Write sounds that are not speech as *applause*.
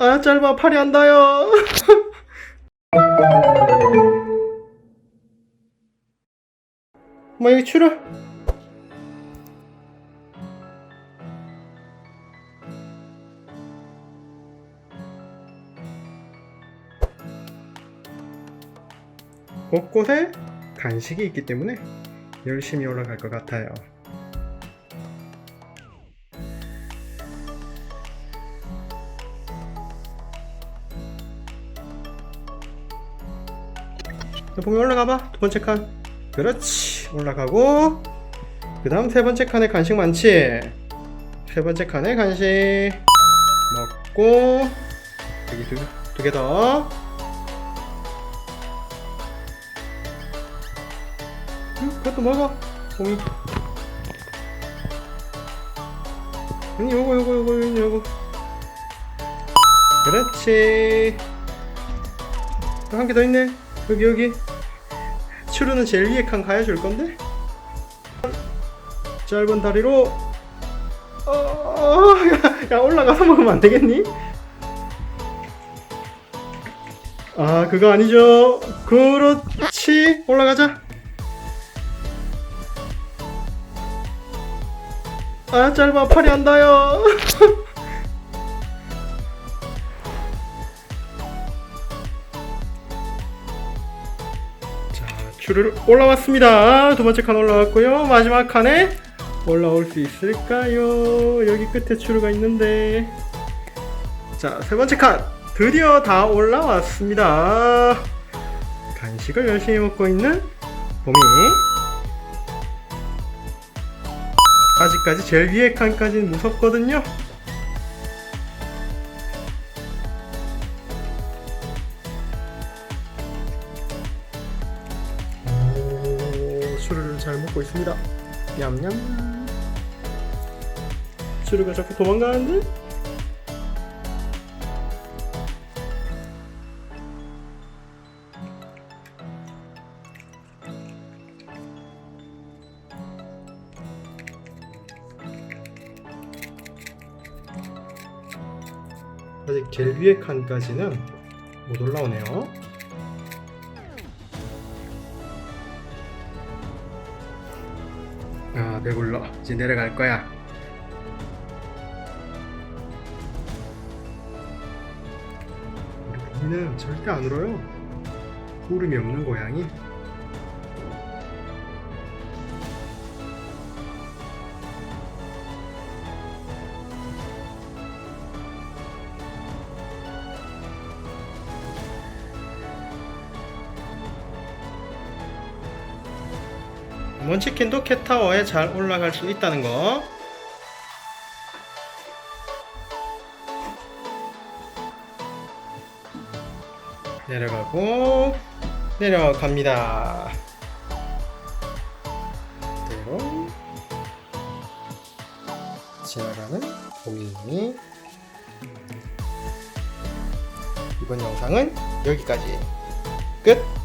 아 짧아. 팔이 안 닿아요. *laughs* 뭐 여기 추를 곳곳에 간식이 있기 때문에 열심히 올라갈 것 같아요. 봉이 올라가봐. 두 번째 칸. 그렇지. 올라가고. 그 다음 세 번째 칸에 간식 많지? 세 번째 칸에 간식 먹고 여기 두 개 더. 응, 그것도 먹어. 봉이. 응 요거 요거 요거 요거 그렇지. 한 개 더 있네 여기 여기. 추루는 제일 위에 칸 가야 줄 건데? 짧은 다리로. 어, 야, 야 올라가서 먹으면 안 되겠니? 아 그거 아니죠. 그렇지. 올라가자. 아 짧아. 팔이 안 닿아요 *laughs* 자, 줄을 올라왔습니다. 두 번째 칸 올라왔고요. 마지막 칸에 올라올 수 있을까요? 여기 끝에 추루가 있는데. 자, 세 번째 칸 드디어 다 올라왔습니다. 간식을 열심히 먹고 있는 봄이. 아직까지 제일 위에 칸까지는 무섭거든요. 잘 먹고 있습니다. 냠냠. 추루가 자꾸 도망가는데? 아직 제일 위에 칸까지는 못 올라오네요. 아 배불러 이제 내려갈 거야. 우리 고기는 절대 안 울어요. 울음이 없는 고양이 먼치킨도 캣타워에 잘 올라갈 수 있다는 거. 내려가고 내려갑니다. 그대로 지나가는 봄이 이번 영상은 여기까지 끝.